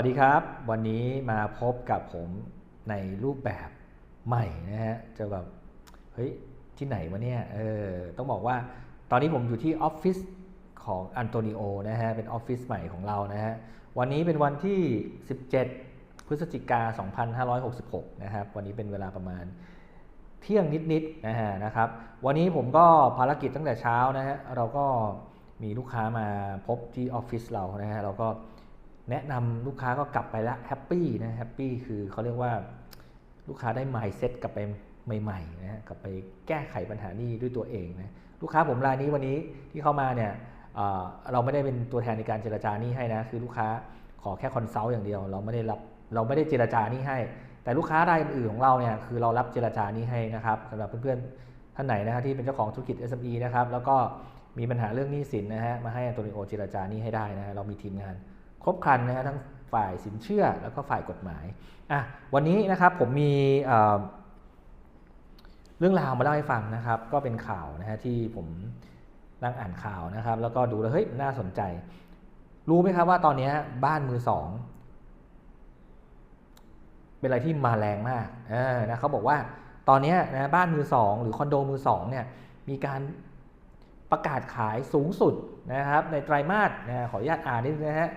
สวัสดีครับ วันนี้มาพบกับผมในรูปแบบใหม่นะฮะจะแบบเฮ้ยที่ไหนวะเนี่ยเออต้องบอกว่าตอนนี้ผมอยู่ที่ออฟฟิศของอันโตนิโอนะฮะเป็นออฟฟิศใหม่ของเรานะฮะวันนี้เป็นวันที่ 17 พฤศจิกา 2566 นะครับ วันนี้เป็นเวลาประมาณเที่ยงนิดๆนะฮะนะครับ วันนี้ผมก็ภารกิจตั้งแต่เช้านะฮะเราก็มีลูกค้ามาพบที่ออฟฟิศเรานะฮะเราก็ แนะนำลูกค้าก็กลับไปละแฮปปี้นะแฮปปี้คือเขาเรียกว่าลูกค้าได้ mindset กลับไปใหม่ๆนะฮะกลับไปแก้ไขปัญหานี้ด้วยตัวเองนะลูกค้าผมรายนี้วันนี้ที่เข้ามาเนี่ยเเราไม่ได้เป็นตัวแทนในการเจรจานี่ให้นะคือลูกค้าขอแค่คอนซัลท์อย่างเดียว เราไม่ได้รับเราไม่ได้เจรจานี่ให้ แต่ลูกค้ารายอื่นของเราเนี่ยคือเรารับเจรจานี้ให้นะครับสำหรับเพื่อนๆท่านไหนนะฮะที่เป็นเจ้าของธุรกิจ SME นะครับแล้วก็มีปัญหาเรื่องหนี้สินนะฮะมาให้อันโตนิโอเจรจานี้ให้ได้นะฮะเรามีทีมงาน ครบครันนะฮะทั้งฝ่ายสินเชื่อแล้วก็ฝ่ายกฎหมายอะวันนี้นะครับผมมีเรื่องราวมาเล่าให้ฟังนะครับ ก็เป็นข่าวนะฮะที่ผมนั่งอ่านข่าวนะครับ แล้วก็ดูแล้วเฮ้ยน่าสนใจ รู้ไหมครับว่าตอนนี้บ้านมือสองเป็นอะไรที่มาแรงมากเออนะเขาบอกว่าตอนนี้นะบ้านมือสองหรือคอนโดมือสองเนี่ยมีการประกาศขายสูงสุดนะครับ ในไตรมาสนะขออนุญาตอ่านนิดนึงนะฮะ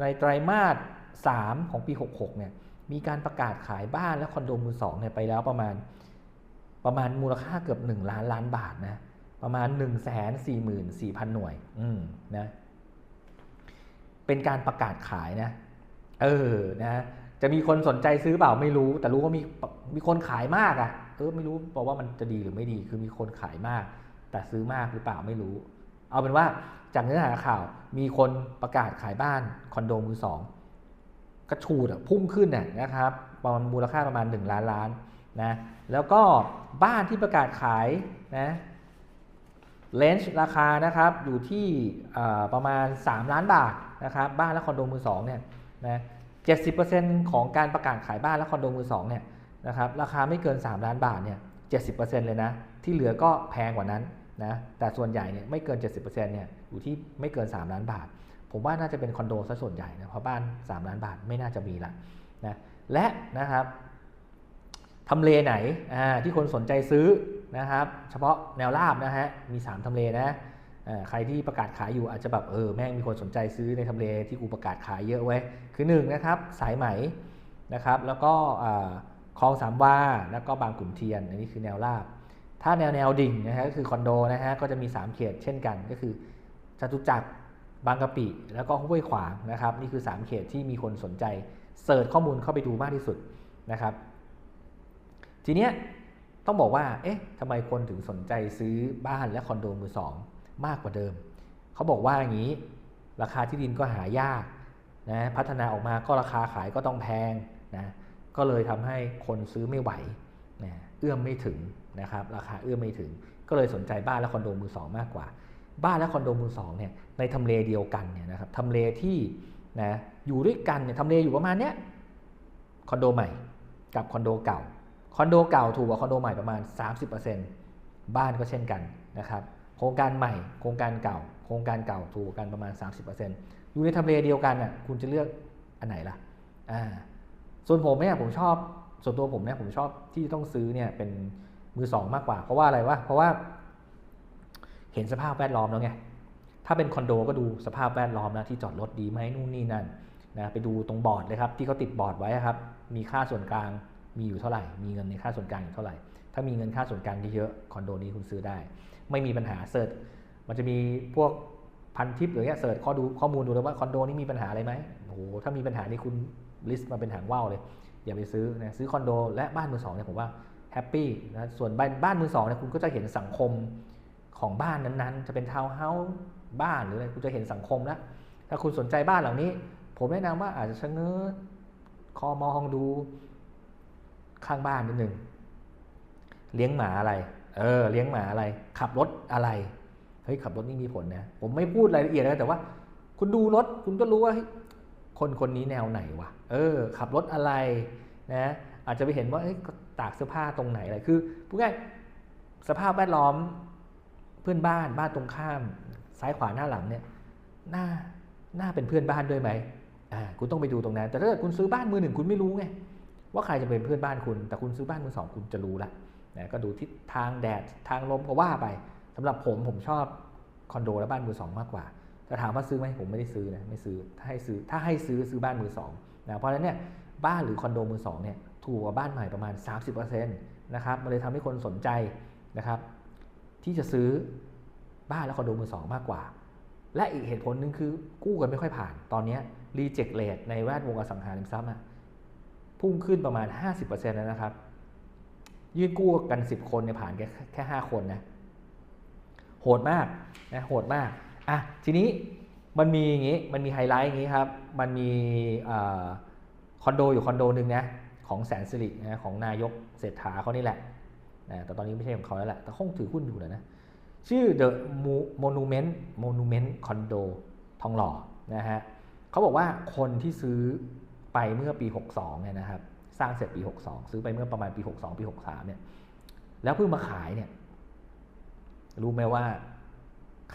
ในไตรมาส 3 ของปี 66 เนี่ย มีการประกาศขายบ้านและคอนโดมือสองเนี่ยไปแล้วประมาณประมาณมูลค่าเกือบ 1 ล้านล้านบาทนะ ประมาณ1 4 4 0 0 0 หน่วย อืมนะ เป็นการประกาศขายนะ เออ นะ จะมีคนสนใจซื้อเปล่าไม่รู้ แต่รู้ว่ามี มีคนขายมากอะ่ะ เออ ไม่รู้บอกว่ามันจะดีหรือไม่ดี คือมีคนขายมาก แต่ซื้อมากหรือเปล่าไม่รู้ เอาเป็นว่าจากเนื้อหาข่าวมีคนประกาศขายบ้านคอนโดมือสองกระชูดพุ่งขึ้นน่ะนะครับประมาณมูลค่าประมาณ 1 ล้านล้านนะแล้วก็บ้านที่ประกาศขายนะเลนจ์ราคานะครับอยู่ที่ประมาณ 3 ล้านบาทนะครับบ้านและคอนโดมือสองเนี่ยนะ70%ของการประกาศขายบ้านและคอนโดมือสองเนี่ยนะครับราคาไม่เกิน 3 ล้านบาทเนี่ย70%เลยนะที่เหลือก็แพงกว่านั้น นะแต่ส่วนใหญ่เนี่ยไม่เกิน 70%เนี่ยอยู่ที่ไม่เกิน 3 ล้านบาท ผมว่าน่าจะเป็นคอนโดซะส่วนใหญ่นะเพราะบ้าน 3 ล้านบาทไม่น่าจะมีละนะและนะครับทำเลไหนที่คนสนใจซื้อนะครับเฉพาะแนวราบนะฮะมี 3ทำเลนะใครที่ประกาศขายอยู่อาจจะแบบเออแม่งมีคนสนใจซื้อในทำเลที่กูประกาศขายเยอะไว้ คือ1นนะครับสายไหมนะครับแล้วก็คลองสามวาแล้วก็บางขุนเทียนอันนี้คือแนวราบ ถ้าแนวแนวดิ่งนะฮะก็คือคอนโดนะฮะก็จะมี 3 เขตเช่นกัน ก็คือจตุจักรบางกะปิ แล้วก็ห้วยขวางนะครับ นี่คือ 3 เขตที่มีคนสนใจเสิร์ชข้อมูลเข้าไปดูมากที่สุดนะครับ ทีเนี้ยต้องบอกว่า เอ๊ะทำไมคนถึงสนใจซื้อบ้านและคอนโดมือสองมากกว่าเดิม เขาบอกว่าอย่างนี้ ราคาที่ดินก็หายากนะพัฒนาออกมาก็ราคาขายก็ต้องแพงนะก็เลยทำให้คนซื้อไม่ไหวนะเอื้อมไม่ถึง นะครับราคาเอื้อมไม่ถึง ก็เลยสนใจบ้านและคอนโดมือสองมากกว่า บ้านและคอนโดมือสองเนี่ยในทำเลเดียวกันเนี่ยนะครับทำเลที่นะอยู่ด้วยกันเนี่ยทำเลอยู่ประมาณเนี้ยคอนโดใหม่กับคอนโดเก่าคอนโดเก่าถูกกว่าคอนโดใหม่ประมาณ 30%บ้านก็เช่นกันนะครับโครงการใหม่ โครงการเก่า โครงการเก่าถูกกันประมาณ 30%อยู่ในทำเลเดียวกันอะคุณจะเลือกอันไหนล่ะอ่าส่วนผมเนี่ยผมชอบส่วนตัวผมเนี่ยผมชอบที่ต้องซื้อเนี่ยเป็น มือสองมากกว่า เพราะว่าอะไรวะเพราะว่า เห็นสภาพแวดล้อมแล้วไงถ้าเป็นคอนโดก็ดูสภาพแวดล้อมนะที่จอดรถดีไหมนู่นนี่นั่นนะไปดูตรงบอร์ดเลยครับที่เขาติดบอร์ดไว้ครับ มีค่าส่วนกลางมีอยู่เท่าไหร่ มีเงินในค่าส่วนกลางอยู่เท่าไหร่ ถ้ามีเงินค่าส่วนกลางเยอะคอนโดนี้คุณซื้อได้ ไม่มีปัญหาเสิร์ชมันจะมีพวกพันทิปหรือเงี้ยเสิร์ชข้อดูข้อมูลดูเลยว่าคอนโดนี้มีปัญหาอะไรไหมโอ้โหถ้ามีปัญหานี่คุณลิสต์มาเป็นหางว่าวเลย อย่าไปซื้อนะซื้อคอนโดและบ้านมือสองเนี่ยผมว่า แฮปปี้นะส่วนบ้านบ้านมือสองเนี่ยคุณก็จะเห็นสังคมของบ้านนั้นๆ จะเป็นทาวน์เฮาส์บ้านหรืออะไรคุณจะเห็นสังคมแล้วถ้าคุณสนใจบ้านเหล่านี้ ผมแนะนำว่าอาจจะชะเง้อคอมองดูข้างบ้านนิดนึงเลี้ยงหมาอะไร เออ เลี้ยงหมาอะไร ขับรถอะไร เฮ้ย ขับรถนี่มีผลนะ ผมไม่พูดรายละเอียดนะแต่ว่า คุณดูรถ คุณก็รู้ว่า คนคนนี้แนวไหนวะ เออ ขับรถอะไร นะ อาจจะไปเห็นว่าเอ้ ตากเสื้อผ้าตรงไหนอะไรคือพูดง่ายสภาพแวดล้อมเพื่อนบ้านบ้านตรงข้ามซ้ายขวาหน้าหลังเนี่ยหน้าหน้าเป็นเพื่อนบ้านด้วยไหมอ่าคุณต้องไปดูตรงนั้น แต่ถ้าเกิดคุณซื้อบ้านมือหนึ่งคุณไม่รู้ไงว่าใครจะเป็นเพื่อนบ้านคุณ แต่คุณซื้อบ้านมือสองคุณจะรู้ละนะก็ดูทิศทางแดดทางลมก็ว่าไปสำหรับผมผมชอบคอนโดและบ้านมือสองมากกว่าแต่ถามว่าซื้อไหมผมไม่ได้ซื้อนะไม่ซื้อถ้าให้ซื้อถ้าให้ซื้อซื้อบ้านมือสองนะเพราะฉะนั้นเนี่ย บ้านหรือคอนโดมือสองเนี่ยถูกกว่าบ้านใหม่ประมาณ 30%นะครับมันเลยทำให้คนสนใจนะครับ ที่จะซื้อบ้านและคอนโดมือสองมากกว่า และอีกเหตุผลหนึ่งคือกู้กันไม่ค่อยผ่าน ตอนนี้รีเจ็คเลทในแวดวงอสังหาริมทรัพย์อะพุ่งขึ้นประมาณ 50%แล้วนะครับ ยื่นกู้กัน 10 คนเนี่ยผ่านแค่แค่ 5 คนนะโหดมากนะโหดมากอะทีนี้มันมีอย่างงี้มันมีไฮไลท์อย่างงี้ครับ มันมีอา คอนโดอยู่คอนโดหนึ่งนะของแสนสิรินะของนายกเศรษฐาเขานี่แหละนะแต่ตอนนี้ไม่ใช่ของเขาแล้วแหละแต่คงถือหุ้นอยู่แล้วนะชื่อ The Monument Monument Condo ทองหล่อนะฮะเขาบอกว่าคนที่ซื้อไปเมื่อปี 62เนี่ยนะครับสร้างเสร็จปี 62 ซื้อไปเมื่อประมาณปี 62 ปี 63 เนี่ย แล้วเพิ่งมาขายเนี่ย รู้ไหมว่า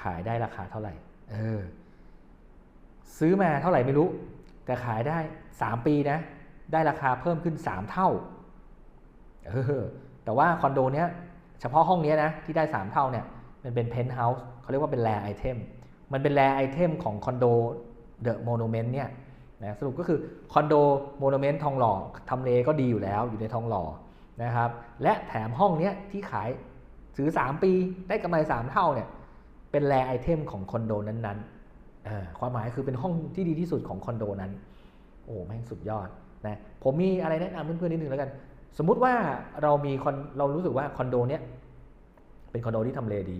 ขายได้ราคาเท่าไหร่ เออ ซื้อมาเท่าไหร่ไม่รู้ แต่ขายได้ 3 ปีนะได้ราคาเพิ่มขึ้น 3 เท่าเออแต่ว่าคอนโดเนี้ยเฉพาะห้องนี้นะที่ได้ 3 เท่าเนี่ยมันเป็นเพนท์เฮาส์เขาเรียกว่าเป็นแรไอเทมมันเป็นแรไอเทมของคอนโดเดอะโมโนเมนต์เนี่ยนะสรุปก็คือคอนโดโมโนเมนต์ทองหล่อทำเลก็ดีอยู่แล้วอยู่ในทองหล่อนะครับและแถมห้องเนี้ยที่ขายซื้อ3 ปีได้กำไร 3 เท่าเนี่ยเป็นแรไอเทมของคอนโดนั้นๆความหมายคือเป็นห้องที่ดีที่สุดของคอนโดนั้น อ้แม่งสุดยอดนะผมมีอะไรแนะนำเพื่อนๆนิดนึงแล้วกัน สมมุติว่าเรามีคอนเรารู้สึกว่าคอนโดเนี้ยเป็นคอนโดที่ทำเลดี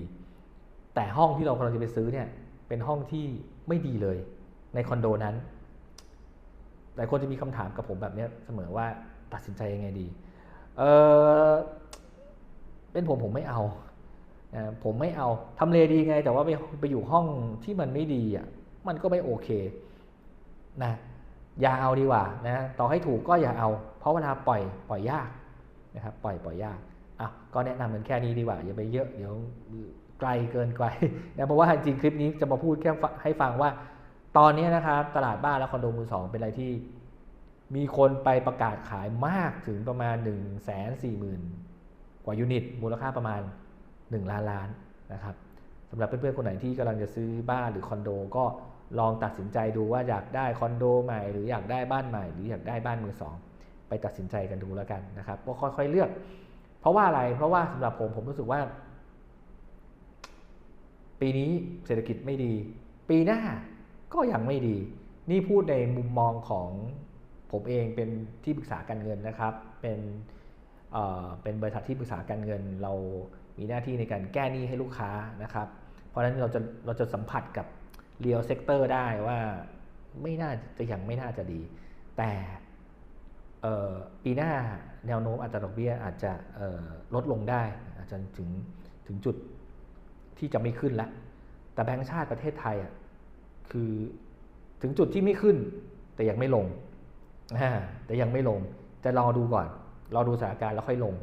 แต่ห้องที่เรากำลังจะไปซื้อเนี่ยเป็นห้องที่ไม่ดีเลยในคอนโดนั้นหลายคนจะมีคำถามกับผมแบบนี้เสมอว่าตัดสินใจยังไงดีเออเป็นผมผมไม่เอาผมไม่เอาทำเลดีไง แต่ว่าไปไปอยู่ห้องที่มันไม่ดีอะมันก็ไม่โอเคนะ อย่าเอาดีกว่านะต่อให้ถูกก็อย่าเอา เพราะเวลาปล่อยปล่อยยากนะครับปล่อยปล่อยยากอะก็แนะนำกันแค่นี้ดีกว่าอย่าไปเยอะเดี๋ยวไกลเกินไกลนะเพราะว่าจริงคลิปนี้จะมาพูดแค่ให้ฟังว่า ตอนนี้นะครับตลาดบ้านและคอนโดมือสองเป็นอะไรที่มีคนไปประกาศขายมากถึงประมาณ1นึ่งแสนสี่หมื่นกว่ายูนิต มูลค่าประมาณ 1 ล้านล้านนะครับสำหรับเพื่อนๆคนไหนที่กำลังจะซื้อบ้านหรือคอนโดก็ ลองตัดสินใจดูว่าอยากได้คอนโดใหม่ หรืออยากได้บ้านใหม่ หรืออยากได้บ้านมือสองไปตัดสินใจกันดูแล้วกันนะครับก็ค่อยๆเลือก เพราะว่าอะไรเพราะว่าสำหรับผมผมรู้สึกว่า ปีนี้เศรษฐกิจไม่ดี ปีหน้าก็ยังไม่ดี นี่พูดในมุมมองของผมเองเป็นที่ปรึกษาการเงินนะครับ เป็นเอ่อเป็นบริษัทที่ปรึกษาการเงิน เรามีหน้าที่ในการแก้หนี้ให้ลูกค้านะครับ เพราะฉะนั้นเราจะเราจะสัมผัสกับ เรียลเซกเตอร์ได้ว่าไม่น่าจะยังไม่น่าจะดี แต่ปีหน้าแนวโน้มอัตราดอกเบี้ยอาจจะลดลงได้ อาจจะถึงถึงจุดที่จะไม่ขึ้นแล้วแต่แบงก์ชาติประเทศไทยอะคือถึงจุดที่ไม่ขึ้น แต่ยังไม่ลงแต่ยังไม่ลงจะรอดูก่อนรอดูสถานการณ์แล้วค่อยลง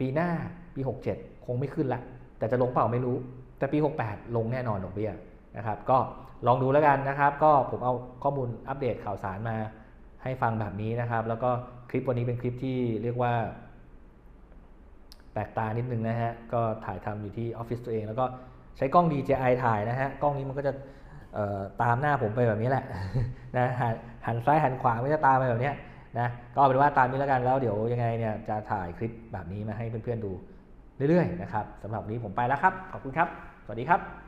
ปีหน้าปี 67 คงไม่ขึ้นละแต่จะลงเปล่าไม่รู้ แต่ปี 68 ลงแน่นอนดอกเบี้ย นะครับก็ลองดูแล้วกันนะครับ ก็ผมเอาข้อมูลอัปเดตข่าวสารมาให้ฟังแบบนี้นะครับ แล้วก็คลิปวันนี้เป็นคลิปที่เรียกว่า แปลกตานิดนึงนะฮะ ก็ถ่ายทำอยู่ที่ออฟฟิศตัวเอง แล้วก็ใช้กล้อง DJI ถ่ายนะฮะ กล้องนี้มันก็จะตามหน้าผมไปแบบนี้แหละนะหันหันซ้ายหันขวาไม่จะตามไปแบบนี้นะก็เอาเป็นว่าตามนี้แล้วกันแล้วเดี๋ยวยังไงเนี่ยจะถ่ายคลิปแบบนี้มาให้เพื่อนๆดูเรื่อยๆนะครับสำหรับวันนี้ผมไปแล้วครับ ขอบคุณครับ สวัสดีครับ